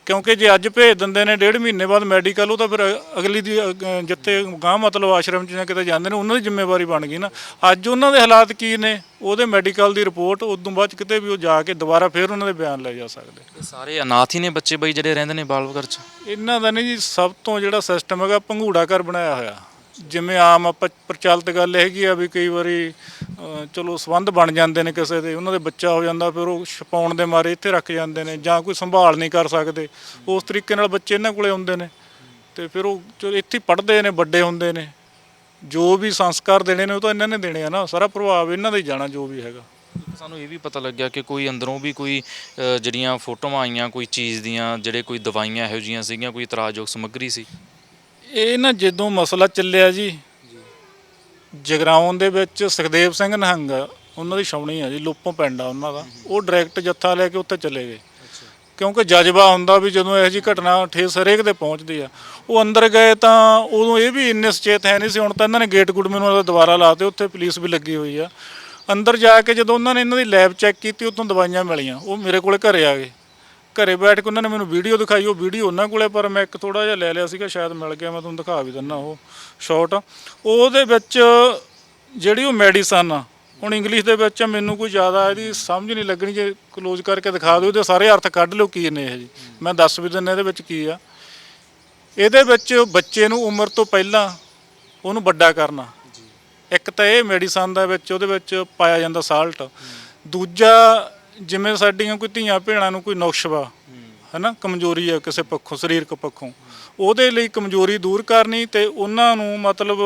ਕਿਉਂਕਿ ਜੇ ਅੱਜ ਭੇਜ ਦਿੰਦੇ ਨੇ ਡੇਢ ਮਹੀਨੇ ਬਾਅਦ ਮੈਡੀਕਲ ਉਹ ਤਾਂ ਫਿਰ ਅਗਲੀ ਦੀ ਜਿੱਥੇ ਗਾਂ ਮਤਲਬ ਆਸ਼ਰਮ 'ਚ ਜਾਂ ਕਿਤੇ ਜਾਂਦੇ ਨੇ ਉਹਨਾਂ ਦੀ ਜ਼ਿੰਮੇਵਾਰੀ ਬਣ ਗਈ ਨਾ। ਅੱਜ ਉਹਨਾਂ ਦੇ ਹਾਲਾਤ ਕੀ ਨੇ ਉਹਦੇ ਮੈਡੀਕਲ ਦੀ ਰਿਪੋਰਟ ਉਦੋਂ ਬਾਅਦ 'ਚ ਕਿਤੇ ਵੀ ਉਹ ਜਾ ਕੇ ਦੁਬਾਰਾ ਫਿਰ ਉਹਨਾਂ ਦੇ ਬਿਆਨ ਲੈ ਜਾ ਸਕਦੇ। ਇਹ ਸਾਰੇ ਅਨਾਥ ਹੀ ਨੇ ਬੱਚੇ ਬਈ ਜਿਹੜੇ ਰਹਿੰਦੇ ਨੇ ਬਾਲ ਘਰ 'ਚ? ਇਹਨਾਂ ਦਾ ਨਹੀਂ ਜੀ ਸਭ ਤੋਂ ਜਿਹੜਾ ਸਿਸਟਮ ਹੈਗਾ ਭੰਗੂੜਾ ਘਰ ਬਣਾਇਆ ਹੋਇਆ। ਜਿਵੇਂ ਆਮ ਆਪਾਂ ਪ੍ਰਚਲਿਤ ਗੱਲ ਹੈਗੀ ਆ ਵੀ ਕਈ ਵਾਰੀ ਅਹ, ਚਲੋ ਸਬੰਧ ਬਣ ਜਾਂਦੇ ਨੇ ਕਿਸੇ ਦੇ ਉਹਨਾਂ ਦੇ ਬੱਚਾ ਹੋ ਜਾਂਦਾ ਫਿਰ ਉਹ ਛਪਾਉਣ ਦੇ ਮਾਰੇ ਇੱਥੇ ਰੱਖ ਜਾਂਦੇ ਨੇ ਜਾਂ ਕੋਈ ਸੰਭਾਲ ਨਹੀਂ ਕਰ ਸਕਦੇ। ਉਸ ਤਰੀਕੇ ਨਾਲ ਬੱਚੇ ਇਹਨਾਂ ਕੋਲੇ ਆਉਂਦੇ ਨੇ ਤੇ ਫਿਰ ਉਹ ਚਲੋ ਇੱਥੇ ਪੜ੍ਹਦੇ ਨੇ ਵੱਡੇ ਹੁੰਦੇ ਨੇ। ਜੋ ਵੀ ਸੰਸਕਾਰ ਦੇਣੇ ਨੇ ਉਹ ਤਾਂ ਇਹਨਾਂ ਨੇ ਦੇਣੇ ਆ ਨਾ ਸਾਰਾ ਪ੍ਰਭਾਵ ਇਹਨਾਂ ਦਾ ਹੀ ਜਾਣਾ ਜੋ ਵੀ ਹੈਗਾ। ਸਾਨੂੰ ਇਹ ਵੀ ਪਤਾ ਲੱਗਿਆ ਕਿ ਕੋਈ ਅੰਦਰੋਂ ਵੀ ਕੋਈ ਅ, ਜਿਹੜੀਆਂ ਫੋਟੋਆਂ ਆਈਆਂ ਕੋਈ ਚੀਜ਼ ਦੀਆਂ ਜਿਹੜੇ ਕੋਈ ਦਵਾਈਆਂ ਇਹੋ ਜਿਹੀਆਂ ਸੀਗੀਆਂ ਕੋਈ ਇਤਰਾਜ਼ਯੋਗ ਸਮੱਗਰੀ ਸੀ? ਇਹ ਨਾ ਜਦੋਂ ਮਸਲਾ ਚੱਲਿਆ ਜੀ, ਜਗਰਾਉਂ ਦੇ ਵਿੱਚ ਸੁਖਦੇਵ ਸਿੰਘ ਨਹੰਗ, ਉਹਨਾਂ ਦੀ ਛਾਉਣੀ ਆ ਜੀ, ਲੋਪੋਂ ਪਿੰਡ ਆ ਉਹਨਾਂ ਦਾ। ਉਹ ਡਾਇਰੈਕਟ ਜੱਥਾ ਲੈ ਕੇ ਉੱਥੇ ਚਲੇ ਗਏ। ਕਿਉਂਕਿ ਜਜ਼ਬਾ ਹੁੰਦਾ ਵੀ ਜਦੋਂ ਇਹੋ ਜੀ ਘਟਨਾ ਠੇਸ ਹਰੇਕ 'ਤੇ ਪਹੁੰਚਦੀ ਆ। ਉਹ ਅੰਦਰ ਗਏ ਤਾਂ ਉਦੋਂ ਇਹ ਵੀ ਇੰਨੇ ਸੁਚੇਤ ਹੈ ਨਹੀਂ ਸੀ, ਹੁਣ ਤਾਂ ਇਹਨਾਂ ਨੇ ਗੇਟ ਗੁੱਡ ਮੈਨੂੰ ਲੱਗਦਾ ਦੁਬਾਰਾ ਲਾਤੇ ਉੱਥੇ ਪੁਲਿਸ ਵੀ ਲੱਗੀ ਹੋਈ ਆ। ਅੰਦਰ ਜਾ ਕੇ ਜਦੋਂ ਉਹਨਾਂ ਨੇ ਇਹਨਾਂ ਦੀ ਲੈਬ ਚੈੱਕ ਕੀਤੀ ਉਤੋਂ ਦਵਾਈਆਂ ਮਿਲੀਆਂ। ਉਹ ਮੇਰੇ ਕੋਲੇ ਘਰੇ ਆ ਗਏ। ਘਰੇ ਬੈਠ ਕੇ ਉਹਨਾਂ ਨੇ ਮੈਨੂੰ ਵੀਡੀਓ ਦਿਖਾਈ ਉਹ ਵੀਡੀਓ ਉਹਨਾਂ ਕੋਲੇ ਪਰ ਮੈਂ ਇੱਕ ਥੋੜਾ ਜਿਹਾ ਲੈ ਲਿਆ ਸੀਗਾ ਸ਼ਾਇਦ ਮਿਲ ਗਿਆ ਮੈਂ ਤੁਹਾਨੂੰ ਦਿਖਾ ਵੀ ਦਿੰਦਾ ਉਹ ਸ਼ਾਰਟ ਉਹਦੇ ਵਿੱਚ ਜਿਹੜੀ ਉਹ ਮੈਡੀਸਨ ਆ ਹੁਣ ਇੰਗਲਿਸ਼ ਦੇ ਵਿੱਚ ਮੈਨੂੰ ਕੋਈ ਜ਼ਿਆਦਾ ਇਹਦੀ ਸਮਝ ਨਹੀਂ ਲੱਗਣੀ ਜੇ ਕਲੋਜ਼ ਕਰਕੇ ਦਿਖਾ ਦਿਓ ਉਹਦੇ ਸਾਰੇ ਅਰਥ ਕੱਢ ਲਿਓ ਕੀ ਨੇ ਇਹ ਜੀ। ਮੈਂ ਦੱਸ ਵੀ ਦਿੰਦਾ ਇਹਦੇ ਵਿੱਚ ਕੀ ਆ। ਇਹਦੇ ਵਿੱਚ ਬੱਚੇ ਨੂੰ ਉਮਰ ਤੋਂ ਪਹਿਲਾਂ ਉਹਨੂੰ ਵੱਡਾ ਕਰਨਾ। ਇੱਕ ਤਾਂ ਇਹ ਮੈਡੀਸਨ ਦਾ ਵਿੱਚ ਉਹਦੇ ਵਿੱਚ ਪਾਇਆ ਜਾਂਦਾ ਸਾਲਟ ਦੂਜਾ ਜਿਵੇਂ ਸਾਡੀਆਂ ਕੋਈ ਧੀਆਂ ਭੈਣਾਂ ਨੂੰ ਕੋਈ ਨੁਕਸ ਵਾ ਹੈਨਾ ਕਮਜ਼ੋਰੀ ਹੈ ਕਿਸੇ ਪੱਖੋਂ ਸਰੀਰਕ ਪੱਖੋਂ ਉਹਦੇ ਲਈ ਕਮਜ਼ੋਰੀ ਦੂਰ ਕਰਨੀ ਤੇ ਉਹਨਾਂ ਨੂੰ ਮਤਲਬ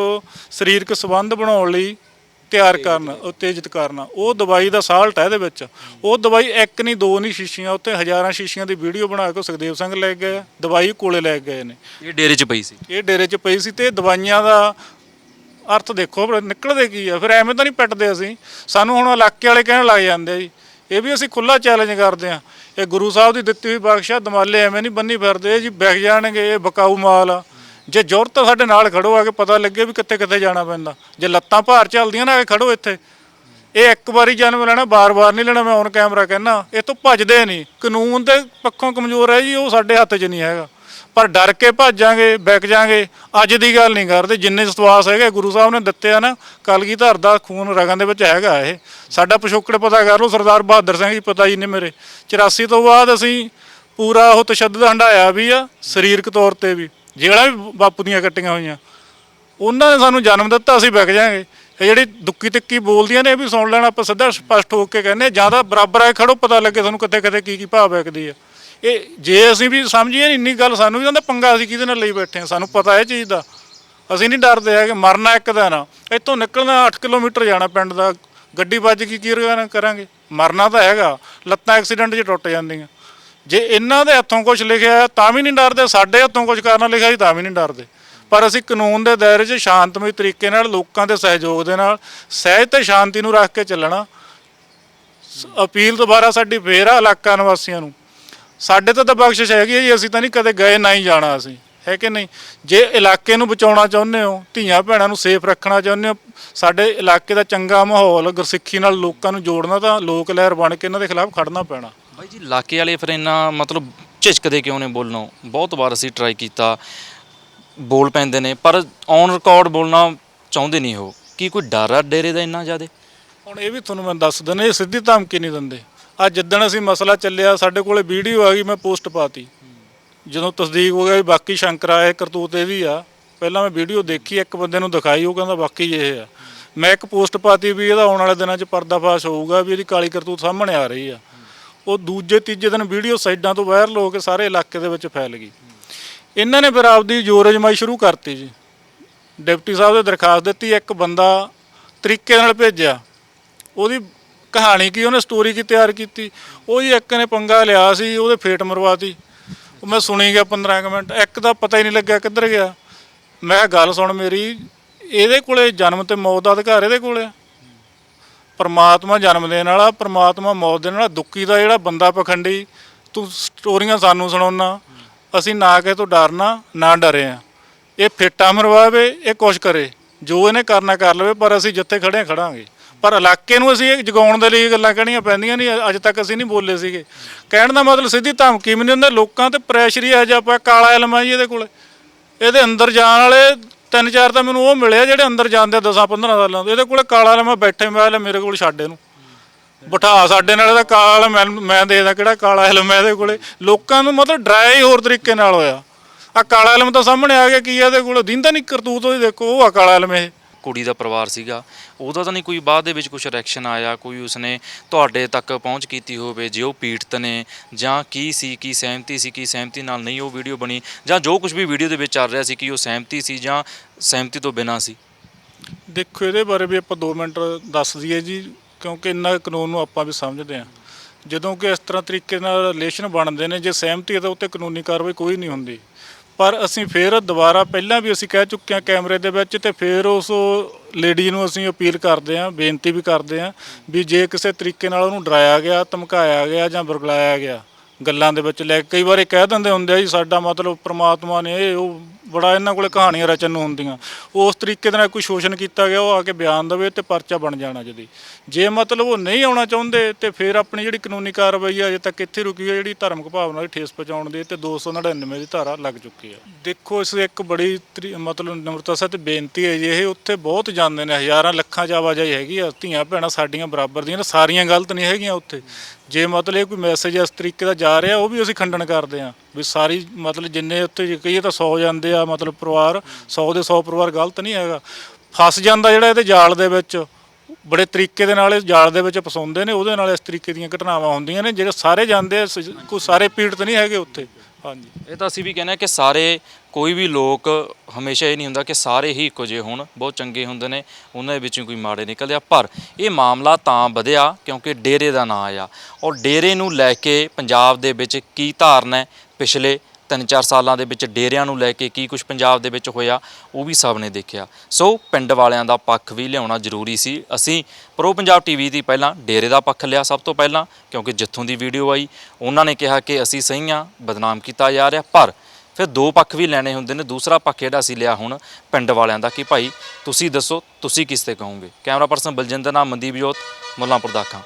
ਸਰੀਰਕ ਸੰਬੰਧ ਬਣਾਉਣ ਲਈ ਤਿਆਰ ਕਰਨਾ ਉਤੇਜਿਤ ਕਰਨਾ। ਉਹ ਦਵਾਈ ਦਾ ਸਾਲਟ ਹੈ ਇਹਦੇ ਵਿੱਚ। ਉਹ ਦਵਾਈ ਇੱਕ ਨਹੀਂ ਦੋ ਨਹੀਂ ਸ਼ੀਸ਼ੀਆਂ ਉੱਤੇ ਹਜ਼ਾਰਾਂ ਸ਼ੀਸ਼ੀਆਂ ਦੀ ਵੀਡੀਓ ਬਣਾ ਕੇ ਸੁਖਦੇਵ ਸਿੰਘ ਲੈ ਗਏ ਦਵਾਈ ਕੋਲੇ ਲੈ ਗਏ ਨੇ। ਇਹ ਡੇਰੇ 'ਚ ਪਈ ਸੀ? ਇਹ ਡੇਰੇ 'ਚ ਪਈ ਸੀ ਤੇ ਦਵਾਈਆਂ ਦਾ ਅਰਥ ਦੇਖੋ ਨਿਕਲਦੇ ਕੀ ਆ? ਫਿਰ ਐਵੇਂ ਤਾਂ ਨਹੀਂ ਪਿੱਟਦੇ ਅਸੀਂ। ਸਾਨੂੰ ਹੁਣ ਇਲਾਕੇ ਵਾਲੇ ਕਹਿਣ ਲੱਗ ਜਾਂਦੇ ਆ ਜੀ ਇਹ ਵੀ ਅਸੀਂ ਖੁੱਲਾ ਚੈਲੰਜ ਕਰਦੇ ਆ ਇਹ ਗੁਰੂ ਸਾਹਿਬ ਦੀ ਦਿੱਤੀ ਹੋਈ ਬਖਸ਼ ਆ, ਦਮਾਲੇ ਐਵੇਂ ਨਹੀਂ ਬੰਨੀ ਫਿਰਦੇ ਜੀ ਬਹਿ ਜਾਣਗੇ, ਇਹ ਬਕਾਊ ਮਾਲ ਆ। ਜੇ ਜ਼ਰੂਰਤ ਸਾਡੇ ਨਾਲ ਖੜੋ, ਆ ਕੇ ਪਤਾ ਲੱਗੇ ਵੀ ਕਿੱਥੇ ਕਿੱਥੇ ਜਾਣਾ ਪੈਂਦਾ। ਜੇ ਲੱਤਾਂ ਭਾਰ ਚੱਲਦੀਆਂ ਨਾ, ਆ ਕੇ ਖੜੋ ਇੱਥੇ। ਇਹ ਇੱਕ ਵਾਰੀ ਜਨਮ ਲੈਣਾ, ਬਾਰ-ਬਾਰ ਨਹੀਂ ਲੈਣਾ, ਮੈਂ ਔਨ ਕੈਮਰਾ ਕਹਿਣਾ ਇਹ ਤੋਂ ਭੱਜਦੇ ਨਹੀਂ। ਕਾਨੂੰਨ ਦੇ ਪੱਖੋਂ ਕਮਜ਼ੋਰ ਹੈ ਜੀ, ਉਹ ਸਾਡੇ ਹੱਥ 'ਚ ਨਹੀਂ ਹੈਗਾ। ਪਰ ਡਰ ਕੇ ਭੱਜਾਂਗੇ, ਬੈਕ ਜਾਾਂਗੇ, ਅੱਜ ਦੀ ਗੱਲ ਨਹੀਂ ਕਰਦੇ। ਜਿੰਨੇ ਵਿਸ਼ਵਾਸ ਹੈਗੇ, ਗੁਰੂ ਸਾਹਿਬ ਨੇ ਦਿੱਤੇ ਆ ਨਾ ਕਲਗੀ ਧਰ ਦਾ ਖੂਨ ਰਗਾਂ ਦੇ ਵਿੱਚ ਹੈਗਾ ਇਹ। ਸਾਡਾ ਪਿਛੋਕੜ ਪਤਾ ਕਰ ਲਓ, ਸਰਦਾਰ ਬਹਾਦਰ ਸਿੰਘ ਜੀ ਪਤਾ ਜੀ ਨੇ ਮੇਰੇ। 84 ਤੋਂ ਬਾਅਦ ਅਸੀਂ ਪੂਰਾ ਉਹ ਤਸ਼ੱਦਦ ਹੰਡਾਇਆ ਵੀ ਆ, ਸਰੀਰਕ ਤੌਰ ਤੇ ਵੀ। ਜਿਹੜਾ ਵੀ ਬਾਪੂ ਦੀਆਂ ਕੱਟੀਆਂ ਹੋਈਆਂ। ਉਹਨਾਂ ਨੇ ਸਾਨੂੰ ਜਨਮ ਦਿੱਤਾ, ਅਸੀਂ ਵਿਕ ਜਾਾਂਗੇ। ਇਹ ਜਿਹੜੀ ਦੁੱਕੀ ਤਿੱਕੀ ਬੋਲਦੀਆਂ ਨੇ, ਇਹ ਵੀ ਸੁਣ ਲੈਣਾ, ਆਪਾਂ ਸਿੱਧਾ ਸਪਸ਼ਟ ਹੋ ਕੇ ਕਹਿੰਦੇ ਜ਼ਿਆਦਾ ਬਰਾਬਰ ਆਏ ਖੜੋ, ਪਤਾ ਲੱਗੇ ਤੁਹਾਨੂੰ ਕਿੱਥੇ ਕਿੱਥੇ ਕੀ ਕੀ ਭਾਵ ਵਿਕਦੀ ਆ। ਇਹ ਜੇ ਅਸੀਂ ਵੀ ਸਮਝੀਏ ਨਹੀਂ ਇੰਨੀ ਗੱਲ, ਸਾਨੂੰ ਵੀ ਉਹਦਾ ਪੰਗਾ ਅਸੀਂ ਕਿਹਦੇ ਨਾਲ ਲਈ ਬੈਠੇ ਆ ਸਾਨੂੰ ਪਤਾ ਇਹ ਚੀਜ਼ ਦਾ। ਅਸੀਂ ਨਹੀਂ ਡਰਦੇ ਹੈਗੇ, ਮਰਨਾ ਇੱਕ ਦਿਨ। ਆ ਇੱਥੋਂ ਨਿਕਲਣਾ 8 ਕਿਲੋਮੀਟਰ ਜਾਣਾ ਪਿੰਡ ਦਾ। ਗੱਡੀ ਵੱਜ ਕੇ ਕੀ ਕਰਾਂਗੇ? ਮਰਨਾ ਤਾਂ ਹੈਗਾ। ਲੱਤਾਂ ਐਕਸੀਡੈਂਟ 'ਚ ਟੁੱਟ ਜਾਂਦੀਆਂ। ਜੇ ਇਹਨਾਂ ਦੇ ਹੱਥੋਂ ਕੁਝ ਲਿਖਿਆ ਤਾਂ ਵੀ ਨਹੀਂ ਡਰਦੇ। ਸਾਡੇ ਹੱਥੋਂ ਕੁਝ ਕਰਨਾ ਲਿਖਿਆ ਸੀ, ਤਾਂ ਵੀ ਨਹੀਂ ਡਰਦੇ। ਪਰ ਅਸੀਂ ਕਾਨੂੰਨ ਦੇ ਦਾਇਰੇ 'ਚ ਸ਼ਾਂਤਮਈ ਤਰੀਕੇ ਨਾਲ, ਲੋਕਾਂ ਦੇ ਸਹਿਯੋਗ ਦੇ ਨਾਲ, ਸਹਿਜ ਤੇ ਸ਼ਾਂਤੀ ਨੂੰ ਰੱਖ ਕੇ ਚੱਲਣਾ। ਸ- ਅਪੀਲ ਦੁਬਾਰਾ ਸਾਡੀ ਫੇਰ ਆ ਇਲਾਕਾ ਨਿਵਾਸੀਆਂ ਨੂੰ। ਸਾਡੇ ਤੇ ਤਾਂ ਬਖਸ਼ਿਸ਼ ਹੈਗੀ ਹੈ ਜੀ ਅਸੀਂ ਤਾਂ ਨਹੀਂ ਕਦੇ ਗਏ ਨਾ ਹੀ ਜਾਣਾ ਅਸੀਂ। ਹੈ ਕਿ ਨਹੀਂ? ਜੇ ਇਲਾਕੇ ਨੂੰ ਬਚਾਉਣਾ ਚਾਹੁੰਦੇ ਹੋ ਧੀਆਂ ਭੈਣਾਂ ਨੂੰ ਸੇਫ ਰੱਖਣਾ ਚਾਹੁੰਦੇ ਹੋ ਸਾਡੇ ਇਲਾਕੇ ਦਾ ਚੰਗਾ ਮਾਹੌਲ ਗੁਰਸਿੱਖੀ ਨਾਲ ਲੋਕਾਂ ਨੂੰ ਜੋੜਨਾ ਤਾਂ ਲੋਕ ਲਹਿਰ ਬਣ ਕੇ ਇਹਨਾਂ ਦੇ ਖਿਲਾਫ ਖੜਨਾ ਪੈਣਾ। ਬਾਈ ਜੀ ਇਲਾਕੇ ਵਾਲੇ ਫਿਰ ਇੰਨਾ ਮਤਲਬ ਝਿਜਕਦੇ ਕਿਉਂ ਨੇ ਬੋਲਣੋਂ? ਬਹੁਤ ਵਾਰ ਅਸੀਂ ਟਰਾਈ ਕੀਤਾ ਬੋਲ ਪੈਂਦੇ ਨੇ ਪਰ ਔਨ ਰਿਕਾਰਡ ਬੋਲਣਾ ਚਾਹੁੰਦੇ ਨਹੀਂ ਉਹ। ਕੀ ਕੋਈ ਡਰ ਆ ਡੇਰੇ ਦਾ ਇੰਨਾ ਜ਼ਿਆਦਾ? ਹੁਣ ਇਹ ਵੀ ਤੁਹਾਨੂੰ ਮੈਂ ਦੱਸ ਦਿੰਦਾ ਇਹ ਸਿੱਧੀ ਧਮਕੀ ਨਹੀਂ ਦਿੰਦੇ। ਆ ਜਿੱਦਣ ਅਸੀਂ ਮਸਲਾ ਚੱਲਿਆ, ਸਾਡੇ ਕੋਲੇ ਵੀਡੀਓ ਆ ਗਈ, ਮੈਂ ਪੋਸਟ ਪਾਤੀ। ਜਦੋਂ ਤਸਦੀਕ ਹੋ ਗਿਆ ਵੀ ਬਾਕੀ ਸ਼ੰਕਰਾ ਇਹ ਕਰਤੂਤ ਇਹਦੀ ਆ, ਪਹਿਲਾਂ ਮੈਂ ਵੀਡੀਓ ਦੇਖੀ, ਇੱਕ ਬੰਦੇ ਨੂੰ ਦਿਖਾਈ, ਉਹ ਕਹਿੰਦਾ ਬਾਕੀ ਇਹ ਆ। ਮੈਂ ਇੱਕ ਪੋਸਟ ਪਾਤੀ ਵੀ ਇਹਦਾ ਆਉਣ ਵਾਲੇ ਦਿਨਾਂ 'ਚ ਪਰਦਾਫਾਸ਼ ਹੋਊਗਾ, ਵੀ ਇਹਦੀ ਕਾਲੀ ਕਰਤੂਤ ਸਾਹਮਣੇ ਆ ਰਹੀ ਆ। ਉਹ ਦੂਜੇ, ਤੀਜੇ ਦਿਨ ਵੀਡੀਓ ਸਾਈਡਾਂ ਤੋਂ ਵਾਇਰਲ ਹੋ ਕੇ ਸਾਰੇ ਇਲਾਕੇ ਦੇ ਵਿੱਚ ਫੈਲ ਗਈ। ਇਹਨਾਂ ਨੇ ਫਿਰ ਆਪਦੀ ਜੋਰ ਅਜਮਾਈ ਸ਼ੁਰੂ ਕਰਤੀ ਜੀ। ਡਿਪਟੀ ਸਾਹਿਬ ਦੇ ਦਰਖਾਸਤ ਦਿੱਤੀ, ਇੱਕ ਬੰਦਾ ਤਰੀਕੇ ਨਾਲ ਭੇਜਿਆ। ਉਹਦੀ ਕਹਾਣੀ ਕੀ, ਉਹਨੇ ਸਟੋਰੀ ਕੀ ਤਿਆਰ ਕੀਤੀ। ਉਹ ਜੀ ਇੱਕ ਨੇ ਪੰਗਾ ਲਿਆ ਸੀ, ਉਹਦੇ ਫੇਟ ਮਰਵਾਤੀ। ਉਹ ਮੈਂ ਸੁਣੀ ਗਿਆ 15 ਕੁ ਮਿੰਟ, ਇੱਕ ਦਾ ਪਤਾ ਹੀ ਨਹੀਂ ਲੱਗਿਆ ਕਿੱਧਰ ਗਿਆ। ਮੈਂ ਗੱਲ ਸੁਣ ਮੇਰੀ, ਇਹਦੇ ਕੋਲੇ ਜਨਮ ਤੇ ਮੌਤ ਦਾ ਅਧਿਕਾਰ ਇਹਦੇ ਕੋਲੇ ਆ। ਪਰਮਾਤਮਾ ਜਨਮ ਦੇਣ ਵਾਲਾ, ਪਰਮਾਤਮਾ ਮੌਤ ਦੇਣ ਵਾਲਾ ਦੁੱਕੀ ਦਾ ਜਿਹੜਾ ਬੰਦਾ ਪਖੰਡੀ, ਤੂੰ ਸਟੋਰੀਆਂ ਸਾਨੂੰ ਸੁਣਾਉਣਾ, ਅਸੀਂ ਨਾ ਕਿਸੇ ਤੋਂ ਡਰਨਾ, ਨਾ ਡਰੇ ਆ। ਇਹ ਫੇਟਾ ਮਰਵਾਵੇ, ਇਹ ਕੁਛ ਕਰੇ। ਜੋ ਇਹਨੇ ਕਰਨਾ ਕਰ ਲਵੇ, ਪਰ ਅਸੀਂ ਜਿੱਥੇ ਖੜੇ ਹਾਂ ਖੜਾਂਗੇ। ਪਰ ਇਲਾਕੇ ਨੂੰ ਅਸੀਂ ਇਹ ਜਗਾਉਣ ਦੇ ਲਈ ਇਹ ਗੱਲਾਂ ਕਹਿਣੀਆਂ ਪੈਂਦੀਆਂ ਨਹੀਂ, ਅੱਜ ਤੱਕ ਅਸੀਂ ਨਹੀਂ ਬੋਲੇ ਸੀਗੇ। ਕਹਿਣ ਦਾ ਮਤਲਬ ਸਿੱਧੀ ਧਮਕੀ ਵੀ ਨਹੀਂ ਹੁੰਦਾ ਲੋਕਾਂ ਤੇ ਪ੍ਰੈਸ਼ਰ ਹੀ ਆ ਜਾ ਪਿਆ, ਕਾਲਾ ਇਲਮ ਆ ਜੀ ਇਹਦੇ ਕੋਲੇ। ਇਹਦੇ ਅੰਦਰ ਜਾਣ ਵਾਲੇ ਤਿੰਨ ਚਾਰ ਤਾਂ ਮੈਨੂੰ ਉਹ ਮਿਲਿਆ ਜਿਹੜੇ ਅੰਦਰ ਜਾਂਦੇ 10 15 ਸਾਲਾਂ ਤੋਂ। ਇਹਦੇ ਕੋਲੇ ਕਾਲਾ ਇਲਮ ਆ, ਬੈਠੇ ਮੈਂ ਮੇਰੇ ਕੋਲ ਛੱਡ ਇਹਨੂੰ। ਬਿਠਾ ਸਾਡੇ ਨਾਲ ਇਹਦਾ ਕਾਲਾ ਮੈਂ ਮੈਂ ਦੇਖਦਾ ਕਿਹੜਾ ਕਾਲਾ ਇਲਮ ਹੈ ਇਹਦੇ ਕੋਲੇ। ਲੋਕਾਂ ਨੂੰ ਮਤਲਬ ਡਰਾਇਆ ਹੀ ਹੋਰ ਤਰੀਕੇ ਨਾਲ ਹੋਇਆ। ਆ ਕਾਲਾ ਇਲਮ ਤਾਂ ਸਾਹਮਣੇ ਆ ਗਿਆ, ਕੀ ਆ ਇਹਦੇ ਕੋਲ? ਦਿੰਦਾ ਨਹੀਂ ਕਰਤੂਤ ਉਹਦੀ ਦੇਖੋ, ਉਹ ਆ ਕਾਲਾ ਇਲਮ ਇਹ। ਕੁੜੀ ਦਾ ਪਰਿਵਾਰ ਸੀਗਾ, ਉਹਦਾ ਤਾਂ ਨਹੀਂ ਕੋਈ ਬਾਅਦ ਦੇ ਵਿੱਚ ਕੁਝ ਰਿਐਕਸ਼ਨ ਆਇਆ, ਕੋਈ ਉਸਨੇ ਤੁਹਾਡੇ ਤੱਕ ਪਹੁੰਚ ਕੀਤੀ ਹੋਵੇ, ਜੇ ਉਹ ਪੀੜਤ ਨੇ, ਜਾਂ ਕੀ ਸੀ, ਕੀ ਸਹਿਮਤੀ ਸੀ, ਕੀ ਸਹਿਮਤੀ ਨਾਲ ਨਹੀਂ ਉਹ ਵੀਡੀਓ ਬਣੀ, ਜਾਂ ਜੋ ਕੁਝ ਵੀ ਵੀਡੀਓ ਦੇ ਵਿੱਚ ਚੱਲ ਰਿਹਾ ਸੀ ਕਿ ਉਹ ਸਹਿਮਤੀ ਸੀ ਜਾਂ ਸਹਿਮਤੀ ਤੋਂ ਬਿਨਾਂ ਸੀ? ਦੇਖੋ, ਇਹਦੇ ਬਾਰੇ ਵੀ ਆਪਾਂ 2 ਮਿੰਟ ਦੱਸ ਦਈਏ ਜੀ, ਕਿਉਂਕਿ ਇੰਨਾ ਕਾਨੂੰਨ ਨੂੰ ਆਪਾਂ ਵੀ ਸਮਝਦੇ ਹਾਂ। ਜਦੋਂ ਕਿ ਇਸ ਤਰ੍ਹਾਂ ਤਰੀਕੇ ਨਾਲ ਰਿਲੇਸ਼ਨ ਬਣਦੇ ਨੇ, ਜੇ ਸਹਿਮਤੀ ਹੈ ਤਾਂ ਉੱਤੇ ਕਾਨੂੰਨੀ ਕਾਰਵਾਈ ਕੋਈ ਨਹੀਂ ਹੁੰਦੀ। ਪਰ ਅਸੀਂ ਫੇਰ ਦੁਬਾਰਾ ਪਹਿਲਾਂ ਵੀ ਅਸੀਂ ਕਹਿ ਚੁੱਕੇ ਹਾਂ ਕੈਮਰੇ ਦੇ ਵਿੱਚ ਤੇ ਫੇਰ ਉਸ ਲੇਡੀ ਨੂੰ ਅਸੀਂ ਅਪੀਲ ਕਰਦੇ ਹਾਂ, ਬੇਨਤੀ ਵੀ ਕਰਦੇ ਹਾਂ ਵੀ ਜੇ ਕਿਸੇ ਤਰੀਕੇ ਨਾਲ ਉਹਨੂੰ ਡਰਾਇਆ ਗਿਆ, ਧਮਕਾਇਆ ਗਿਆ ਜਾਂ ਬਰਗਲਾਇਆ ਗਿਆ, ਗੱਲਾਂ ਦੇ ਵਿੱਚ ਲੈ ਕੇ ਕਈ ਵਾਰੀ ਕਹਿ ਦਿੰਦੇ ਹੁੰਦੇ ਆ ਜੀ, ਸਾਡਾ ਮਤਲਬ ਪ੍ਰਮਾਤਮਾ ਨੇ ਇਹ ਉਹ ਬੜਾ ਇਹਨਾਂ ਕੋਲੇ ਕਹਾਣੀਆਂ ਰਚਨ ਨੂੰ ਹੁੰਦੀਆਂ। ਉਸ ਤਰੀਕੇ ਦੇ ਨਾਲ ਕੋਈ ਸ਼ੋਸ਼ਣ ਕੀਤਾ ਗਿਆ, ਉਹ ਆ ਕੇ ਬਿਆਨ ਦੇਵੇ ਤੇ ਪਰਚਾ ਬਣ ਜਾਣਾ ਜਦੀ। ਜੇ ਮਤਲਬ ਉਹ ਨਹੀਂ ਆਉਣਾ ਚਾਹੁੰਦੇ, ਤੇ ਫਿਰ ਆਪਣੀ ਜਿਹੜੀ ਕਾਨੂੰਨੀ ਕਾਰਵਾਈ ਆ, ਅਜੇ ਤੱਕ ਇੱਥੇ ਰੁਕੀ ਹੈ ਜਿਹੜੀ ਧਾਰਮਿਕ ਭਾਵਨਾ ਦੀ ਠੇਸ ਪਹੁੰਚਾਉਣ ਦੀ, ਤੇ 299 ਦੀ ਧਾਰਾ ਲੱਗ ਚੁੱਕੀ ਹੈ ਦੇਖੋ, ਇਸ ਇੱਕ ਬੜੀ ਤਰੀ- ਮਤਲਬ ਨਿਮਰਤਾ ਸਹਿਤ ਬੇਨਤੀ ਹੈ ਜੀ, ਇਹ ਉੱਥੇ ਬਹੁਤ ਜਾਂਦੇ ਨੇ, ਹਜ਼ਾਰਾਂ ਲੱਖਾਂ ਚ ਆਵਾਜਾਈ ਹੈਗੀ ਆ, ਧੀਆਂ ਭੈਣਾਂ ਸਾਡੀਆਂ ਬਰਾਬਰ ਦੀਆਂ ਸਾਰੀਆਂ ਗਲਤ ਨਹੀਂ ਹੈਗੀਆਂ ਉੱਥੇ। ਜੇ ਮਤਲਬ ਇਹ ਕੋਈ ਮੈਸੇਜ ਇਸ ਤਰੀਕੇ ਦਾ ਜਾ ਰਿਹਾ, ਉਹ ਵੀ ਅਸੀਂ ਖੰਡਨ ਕਰਦੇ ਹਾਂ ਵੀ ਸਾਰੀ ਮਤਲਬ ਜਿੰਨੇ ਉੱਥੇ ਕਹੀਏ ਤਾਂ 100 ਜਾਂਦੇ ਆ, ਮਤਲਬ ਪਰਿਵਾਰ 100 ਦੇ 100 ਪਰਿਵਾਰ ਗਲਤ ਨਹੀਂ ਹੈਗਾ। ਫਸ ਜਾਂਦਾ ਜਿਹੜਾ ਇਹਦੇ ਜਾਲ ਦੇ ਵਿੱਚ, ਬੜੇ ਤਰੀਕੇ ਦੇ ਨਾਲ ਇਹ ਜਾਲ ਦੇ ਵਿੱਚ ਫਸਾਉਂਦੇ ਨੇ, ਉਹਦੇ ਨਾਲ ਇਸ ਤਰੀਕੇ ਦੀਆਂ ਘਟਨਾਵਾਂ ਹੁੰਦੀਆਂ ਨੇ, ਜਿਹੜੇ ਸਾਰੇ ਜਾਂਦੇ ਆ, ਸ- ਕੋਈ ਸਾਰੇ ਪੀੜਤ ਨਹੀਂ ਹੈਗੇ ਉੱਥੇ। ਹਾਂਜੀ। ਇਹ ਤਾਂ ਅਸੀਂ ਵੀ ਕਹਿੰਦੇ ਹਾਂ ਕਿ ਸਾਰੇ, ਕੋਈ ਵੀ ਲੋਕ ਹਮੇਸ਼ਾ ਇਹ ਨਹੀਂ ਹੁੰਦਾ ਕਿ ਸਾਰੇ ਹੀ ਇੱਕੋ ਜਿਹੇ ਹੋਣ, ਬਹੁਤ ਚੰਗੇ ਹੁੰਦੇ ਨੇ, ਉਹਨਾਂ ਦੇ ਵਿੱਚੋਂ ਕੋਈ ਮਾੜੇ ਨਿਕਲਦੇ ਆ। ਪਰ ਇਹ ਮਾਮਲਾ ਤਾਂ ਵਧਿਆ ਕਿਉਂਕਿ ਡੇਰੇ ਦਾ ਨਾਂ ਆਇਆ। ਔਰ ਡੇਰੇ ਨੂੰ ਲੈ ਕੇ ਪੰਜਾਬ ਦੇ ਵਿੱਚ ਕੀ ਧਾਰਨਾ ਹੈ ਪਿਛਲੇ 3-4 ਸਾਲਾਂ ਦੇ ਵਿੱਚ ਡੇਰਿਆਂ ਨੂੰ ਲੈ ਕੇ ਕੀ ਕੁਝ ਪੰਜਾਬ ਦੇ ਵਿੱਚ ਹੋਇਆ, ਉਹ ਵੀ ਸਭ ਨੇ ਦੇਖਿਆ। ਸੋ ਪਿੰਡ ਵਾਲਿਆਂ ਦਾ ਪੱਖ ਵੀ ਲਿਆਉਣਾ ਜ਼ਰੂਰੀ ਸੀ। ਅਸੀਂ ਪ੍ਰੋ ਪੰਜਾਬ ਟੀਵੀ ਦੀ ਪਹਿਲਾਂ ਡੇਰੇ ਦਾ ਪੱਖ ਲਿਆ ਸਭ ਤੋਂ ਪਹਿਲਾਂ, ਕਿਉਂਕਿ ਜਿੱਥੋਂ ਦੀ ਵੀਡੀਓ ਆਈ, ਉਹਨਾਂ ਨੇ ਕਿਹਾ ਕਿ ਅਸੀਂ ਸਹੀ ਹਾਂ ਬਦਨਾਮ ਕੀਤਾ ਜਾ ਰਿਹਾ, ਪਰ ਫਿਰ ਦੋ ਪੱਖ ਵੀ ਲੈਣੇ ਹੁੰਦੇ ਨੇ, ਦੂਸਰਾ ਪੱਖ ਜਿਹੜਾ ਅਸੀਂ ਲਿਆ ਹੁਣ ਪਿੰਡ ਵਾਲਿਆਂ ਦਾ ਕਿ ਭਾਈ ਤੁਸੀਂ ਦੱਸੋ, ਤੁਸੀਂ ਕਿਸ ਤੇ ਕਹੋਗੇ? ਕੈਮਰਾ ਪਰਸਨ ਬਲਜਿੰਦਰ, ਨਾਮ ਮਨਦੀਪ ਜੋਤ, ਮੁੱਲਾਂਪੁਰ ਦਾਖਾ